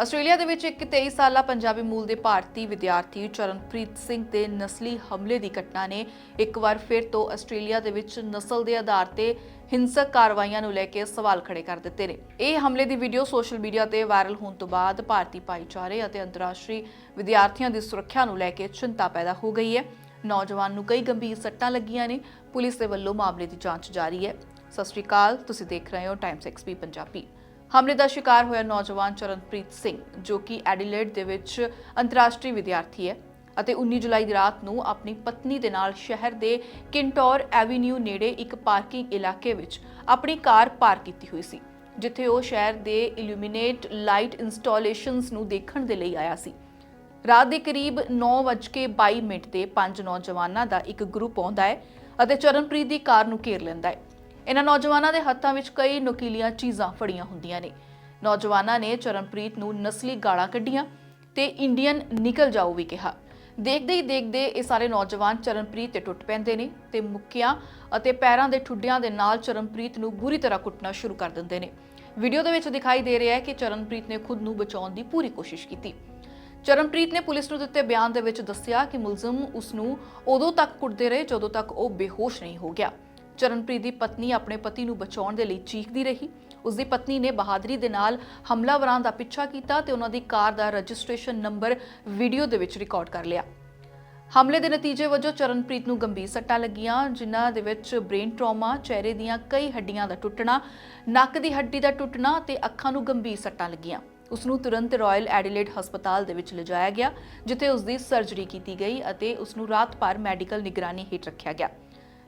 Australia ਦੇ ਵਿੱਚ ਇੱਕ 23 ਸਾਲਾ ਪੰਜਾਬੀ ਮੂਲ ਦੇ ਭਾਰਤੀ ਵਿਦਿਆਰਥੀ ਚਰਨਪ੍ਰੀਤ ਸਿੰਘ ਤੇ ਨਸਲੀ ਹਮਲੇ ਦੀ ਘਟਨਾ ਨੇ ਇੱਕ ਵਾਰ ਫਿਰ ਤੋਂ ਆਸਟ੍ਰੇਲੀਆ ਦੇ ਵਿੱਚ ਨਸਲ ਦੇ ਆਧਾਰ ਤੇ ਹਿੰਸਕ ਕਾਰਵਾਈਆਂ ਨੂੰ ਲੈ ਕੇ ਸਵਾਲ ਖੜੇ ਕਰ ਦਿੱਤੇ ਨੇ। ਇਹ ਹਮਲੇ ਦੀ ਵੀਡੀਓ ਸੋਸ਼ਲ ਮੀਡੀਆ ਤੇ ਵਾਇਰਲ ਹੋਣ ਤੋਂ ਬਾਅਦ ਭਾਰਤੀ ਭਾਈਚਾਰੇ ਅਤੇ ਅੰਤਰਰਾਸ਼ਟਰੀ ਵਿਦਿਆਰਥੀਆਂ ਦੀ ਸੁਰੱਖਿਆ ਨੂੰ ਲੈ ਕੇ ਚਿੰਤਾ ਪੈਦਾ ਹੋ ਗਈ ਹੈ। ਨੌਜਵਾਨ ਨੂੰ ਕਈ ਗੰਭੀਰ ਸੱਟਾਂ ਲੱਗੀਆਂ ਨੇ। ਪੁਲਿਸ ਦੇ ਵੱਲੋਂ ਮਾਮਲੇ ਦੀ ਜਾਂਚ ਜਾਰੀ ਹੈ। ਸਤਿ ਸ਼੍ਰੀ ਅਕਾਲ, ਤੁਸੀਂ ਦੇਖ ਰਹੇ ਹੋ ਟਾਈਮਸ ਐਕਸਪੀ ਪੰਜਾਬੀ। ਹਮਲੇ ਦਾ ਸ਼ਿਕਾਰ ਹੋਇਆ ਨੌਜਵਾਨ ਚਰਨਪ੍ਰੀਤ ਸਿੰਘ, ਜੋ ਕਿ ਐਡੀਲੇਡ ਦੇ ਵਿੱਚ ਅੰਤਰਰਾਸ਼ਟਰੀ ਵਿਦਿਆਰਥੀ ਹੈ ਅਤੇ 19 ਜੁਲਾਈ ਦੀ ਰਾਤ ਨੂੰ ਆਪਣੀ ਪਤਨੀ ਦੇ ਨਾਲ ਸ਼ਹਿਰ ਦੇ ਕਿੰਟੌਰ ਐਵੀਨਿਊ ਨੇੜੇ ਇੱਕ ਪਾਰਕਿੰਗ ਇਲਾਕੇ ਵਿੱਚ ਆਪਣੀ ਕਾਰ ਪਾਰਕ ਕੀਤੀ ਹੋਈ ਸੀ, ਜਿੱਥੇ ਉਹ ਸ਼ਹਿਰ ਦੇ ਇਲੂਮੀਨੇਟ ਲਾਈਟ ਇੰਸਟਾਲੇਸ਼ਨਸ ਨੂੰ ਦੇਖਣ ਦੇ ਲਈ ਆਇਆ ਸੀ। ਰਾਤ ਦੇ ਕਰੀਬ 9:22 ਮਿੰਟ ਤੇ ਪੰਜ ਨੌਜਵਾਨਾਂ ਦਾ ਇੱਕ ਗਰੁੱਪ ਆਉਂਦਾ ਹੈ ਅਤੇ ਚਰਨਪ੍ਰੀਤ ਦੀ ਕਾਰ ਨੂੰ ਘੇਰ ਲੈਂਦਾ ਹੈ। ਇਹਨਾਂ ਨੌਜਵਾਨਾਂ ਦੇ ਹੱਥਾਂ ਵਿੱਚ ਕਈ ਨੁਕੀਲੀਆਂ ਚੀਜ਼ਾਂ ਫੜੀਆਂ ਹੁੰਦੀਆਂ ਨੇ। ਨੌਜਵਾਨਾਂ ਨੇ ਚਰਨਪ੍ਰੀਤ ਨੂੰ ਨਸਲੀ ਗਾਲਾਂ ਕੱਢੀਆਂ ਤੇ ਇੰਡੀਅਨ ਨਿਕਲ ਜਾਓ ਵੀ ਕਿਹਾ। ਦੇਖਦੇ ਹੀ ਦੇਖਦੇ ਇਹ ਸਾਰੇ ਨੌਜਵਾਨ ਚਰਨਪ੍ਰੀਤ ਤੇ ਟੁੱਟ ਪੈਂਦੇ ਨੇ ਤੇ ਮੁੱਕਿਆਂ ਅਤੇ ਪੈਰਾਂ ਦੇ ਠੁੱਡਿਆਂ ਦੇ ਨਾਲ ਚਰਨਪ੍ਰੀਤ ਨੂੰ ਬੁਰੀ ਤਰ੍ਹਾਂ ਕੁੱਟਣਾ ਸ਼ੁਰੂ ਕਰ ਦਿੰਦੇ ਨੇ। ਵੀਡੀਓ ਦੇ ਵਿੱਚ ਦਿਖਾਈ ਦੇ ਰਿਹਾ ਹੈ ਕਿ ਚਰਨਪ੍ਰੀਤ ਨੇ ਖੁਦ ਨੂੰ ਬਚਾਉਣ ਦੀ ਪੂਰੀ ਕੋਸ਼ਿਸ਼ ਕੀਤੀ। ਚਰਨਪ੍ਰੀਤ ਨੇ ਪੁਲਿਸ ਨੂੰ ਦਿੱਤੇ ਬਿਆਨ ਦੇ ਵਿੱਚ ਦੱਸਿਆ ਕਿ ਮੁਲਜ਼ਮ ਉਸ ਨੂੰ ਉਦੋਂ ਤੱਕ ਕੁੱਟਦੇ ਰਹੇ ਜਦੋਂ ਤੱਕ ਉਹ ਬੇਹੋਸ਼ ਨਹੀਂ ਹੋ ਗਿਆ। ਚਰਨਪ੍ਰੀਤ ਦੀ ਪਤਨੀ ਆਪਣੇ ਪਤੀ ਨੂੰ ਬਚਾਉਣ ਦੇ ਲਈ ਚੀਖਦੀ ਰਹੀ। ਉਸ ਦੀ ਪਤਨੀ ਨੇ ਬਹਾਦਰੀ ਦੇ ਨਾਲ ਹਮਲਾਵਰਾਂ ਦਾ ਪਿੱਛਾ ਕੀਤਾ ਤੇ ਉਹਨਾਂ ਦੀ ਕਾਰ ਦਾ ਰਜਿਸਟ੍ਰੇਸ਼ਨ ਨੰਬਰ ਵੀਡੀਓ ਦੇ ਵਿੱਚ ਰਿਕਾਰਡ ਕਰ ਲਿਆ। ਹਮਲੇ ਦੇ ਨਤੀਜੇ ਵਜੋਂ ਚਰਨਪ੍ਰੀਤ ਨੂੰ ਗੰਭੀਰ ਸੱਟਾਂ ਲੱਗੀਆਂ, ਜਿਨ੍ਹਾਂ ਦੇ ਵਿੱਚ ਬ੍ਰੇਨ ਟਰਾਮਾ, ਚਿਹਰੇ ਦੀਆਂ ਕਈ ਹੱਡੀਆਂ ਦਾ ਟੁੱਟਣਾ, ਨੱਕ ਦੀ ਹੱਡੀ ਦਾ ਟੁੱਟਣਾ ਤੇ ਅੱਖਾਂ ਨੂੰ ਗੰਭੀਰ ਸੱਟਾਂ ਲੱਗੀਆਂ। ਉਸ ਨੂੰ ਤੁਰੰਤ ਰਾਇਲ ਐਡੀਲੇਡ ਹਸਪਤਾਲ ਦੇ ਵਿੱਚ ਲਿਜਾਇਆ ਗਿਆ, ਜਿੱਥੇ ਉਸ ਦੀ ਸਰਜਰੀ ਕੀਤੀ ਗਈ ਅਤੇ ਉਸ ਨੂੰ ਰਾਤ ਭਰ ਮੈਡੀਕਲ ਨਿਗਰਾਨੀ ਹੇਠ ਰੱਖਿਆ ਗਿਆ।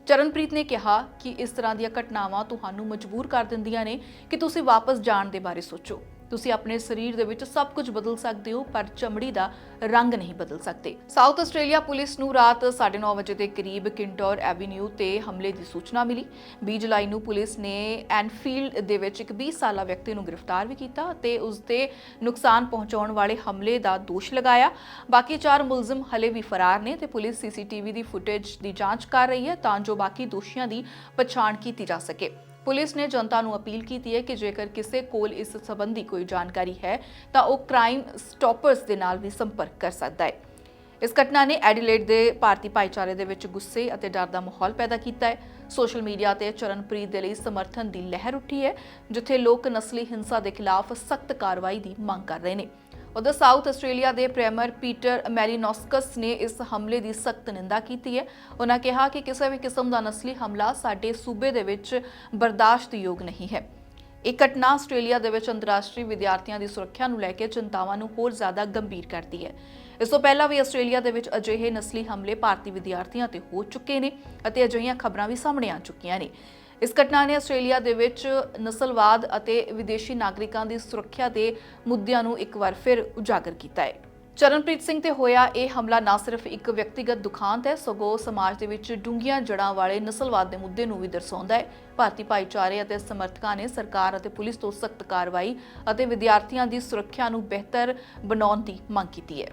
ਚਰਨਪ੍ਰੀਤ ਨੇ ਕਿਹਾ ਕਿ ਇਸ ਤਰ੍ਹਾਂ ਦੀਆਂ ਘਟਨਾਵਾਂ ਤੁਹਾਨੂੰ ਮਜਬੂਰ ਕਰ ਦਿੰਦੀਆਂ ਨੇ ਕਿ ਤੁਸੀਂ ਵਾਪਸ ਜਾਣ ਦੇ ਬਾਰੇ ਸੋਚੋ। ਤੁਸੀਂ ਆਪਣੇ ਸਰੀਰ ਦੇ ਵਿੱਚ ਸਭ ਕੁਝ ਬਦਲ ਸਕਦੇ ਹੋ, ਪਰ ਚਮੜੀ ਦਾ ਰੰਗ ਨਹੀਂ ਬਦਲ ਸਕਦੇ। ਸਾਊਥ ਆਸਟ੍ਰੇਲੀਆ ਪੁਲਿਸ ਨੂੰ ਰਾਤ 9:30 ਵਜੇ ਦੇ ਕਰੀਬ ਕਿੰਟੌਰ ਐਵੀਨਿਊ ਤੇ ਹਮਲੇ ਦੀ ਸੂਚਨਾ ਮਿਲੀ। 20 ਜੁਲਾਈ ਨੂੰ ਪੁਲਿਸ ਨੇ ਐਨਫੀਲਡ ਦੇ ਵਿੱਚ ਇੱਕ 20 ਸਾਲਾ ਵਿਅਕਤੀ ਨੂੰ ਗ੍ਰਿਫਤਾਰ ਵੀ ਕੀਤਾ ਤੇ ਉਸ ਤੇ ਨੁਕਸਾਨ ਪਹੁੰਚਾਉਣ ਵਾਲੇ ਹਮਲੇ ਦਾ ਦੋਸ਼ ਲਗਾਇਆ। ਬਾਕੀ ਚਾਰ ਮੁਲਜ਼ਮ ਹਲੇ ਵੀ ਫਰਾਰ ਨੇ ਤੇ ਪੁਲਿਸ ਸੀਸੀਟੀਵੀ ਦੀ ਫੁਟੇਜ ਦੀ ਜਾਂਚ ਕਰ ਰਹੀ ਹੈ ਤਾਂ ਜੋ ਬਾਕੀ ਦੋਸ਼ੀਆਂ ਦੀ ਪਛਾਣ ਕੀਤੀ ਜਾ ਸਕੇ। ਪੁਲਿਸ ਨੇ ਜਨਤਾ ਨੂੰ ਅਪੀਲ ਕੀਤੀ ਹੈ ਕਿ ਜੇਕਰ ਕਿਸੇ ਕੋਲ ਇਸ ਸੰਬੰਧੀ ਕੋਈ ਜਾਣਕਾਰੀ ਹੈ, ਤਾਂ ਉਹ ਕ੍ਰਾਈਮ ਸਟਾਪਰਸ ਦੇ ਨਾਲ ਵੀ ਸੰਪਰਕ ਕਰ ਸਕਦਾ ਹੈ। ਇਸ ਘਟਨਾ ਨੇ ਐਡੀਲੇਡ ਦੇ ਭਾਰਤੀ ਭਾਈਚਾਰੇ ਦੇ ਵਿੱਚ ਗੁੱਸੇ ਅਤੇ ਡਰ ਦਾ ਮਾਹੌਲ ਪੈਦਾ ਕੀਤਾ ਹੈ। ਸੋਸ਼ਲ ਮੀਡੀਆ ਤੇ ਚਰਨਪ੍ਰੀਤ ਦੇ ਲਈ ਸਮਰਥਨ ਦੀ ਲਹਿਰ ਉੱਠੀ ਹੈ, ਜਿੱਥੇ ਲੋਕ ਨਸਲੀ ਹਿੰਸਾ ਦੇ ਖਿਲਾਫ ਸਖਤ ਕਾਰਵਾਈ ਦੀ ਮੰਗ ਕਰ ਰਹੇ ਨੇ। ਉਧਰ ਸਾਊਥ ਆਸਟ੍ਰੇਲੀਆ ਦੇ ਪ੍ਰੀਮੀਅਰ ਪੀਟਰ ਮੈਰੀਨੋਸਕਸ ਨੇ ਇਸ ਹਮਲੇ ਦੀ ਸਖਤ ਨਿੰਦਾ ਕੀਤੀ ਹੈ। ਉਹਨਾਂ ਕਿਹਾ ਕਿ ਕਿਸੇ ਵੀ ਕਿਸਮ ਦਾ ਨਸਲੀ ਹਮਲਾ ਸਾਡੇ ਸੂਬੇ ਦੇ ਵਿੱਚ ਬਰਦਾਸ਼ਤ ਯੋਗ ਨਹੀਂ ਹੈ। ਇਹ ਘਟਨਾ ਆਸਟ੍ਰੇਲੀਆ ਦੇ ਵਿੱਚ ਅੰਤਰਰਾਸ਼ਟਰੀ ਵਿਦਿਆਰਥੀਆਂ ਦੀ ਸੁਰੱਖਿਆ ਨੂੰ ਲੈ ਕੇ ਚਿੰਤਾਵਾਂ ਨੂੰ ਹੋਰ ਜ਼ਿਆਦਾ ਗੰਭੀਰ ਕਰਦੀ ਹੈ। ਇਸ ਤੋਂ ਪਹਿਲਾਂ ਵੀ ਆਸਟ੍ਰੇਲੀਆ ਦੇ ਵਿੱਚ ਅਜਿਹੇ ਨਸਲੀ ਹਮਲੇ ਭਾਰਤੀ ਵਿਦਿਆਰਥੀਆਂ ਤੇ ਹੋ ਚੁੱਕੇ ਨੇ ਅਤੇ ਅਜਿਹੀਆਂ ਖਬਰਾਂ ਵੀ ਸਾਹਮਣੇ ਆ ਚੁੱਕੀਆਂ ਨੇ। ਇਸ ਘਟਨਾ ਨੇ ਆਸਟ੍ਰੇਲੀਆ ਦੇ ਵਿੱਚ ਨਸਲਵਾਦ ਅਤੇ ਵਿਦੇਸ਼ੀ ਨਾਗਰਿਕਾਂ ਦੀ ਸੁਰੱਖਿਆ ਦੇ ਮੁੱਦਿਆਂ ਨੂੰ ਇੱਕ ਵਾਰ ਫਿਰ ਉਜਾਗਰ ਕੀਤਾ ਹੈ। ਚਰਨਪ੍ਰੀਤ ਸਿੰਘ ਤੇ ਹੋਇਆ ਇਹ ਹਮਲਾ ਨਾ ਸਿਰਫ ਇੱਕ ਵਿਅਕਤੀਗਤ ਦੁਖਾਂਤ ਹੈ, ਸਗੋਂ ਸਮਾਜ ਦੇ ਵਿੱਚ ਡੂੰਘੀਆਂ ਜੜਾਂ ਵਾਲੇ ਨਸਲਵਾਦ ਦੇ ਮੁੱਦੇ ਨੂੰ ਵੀ ਦਰਸਾਉਂਦਾ ਹੈ। ਭਾਰਤੀ ਭਾਈਚਾਰੇ ਅਤੇ ਸਮਰਥਕਾਂ ਨੇ ਸਰਕਾਰ ਅਤੇ ਪੁਲਿਸ ਤੋਂ ਸਖਤ ਕਾਰਵਾਈ ਅਤੇ ਵਿਦਿਆਰਥੀਆਂ ਦੀ ਸੁਰੱਖਿਆ ਨੂੰ ਬਿਹਤਰ ਬਣਾਉਣ ਦੀ ਮੰਗ ਕੀਤੀ ਹੈ।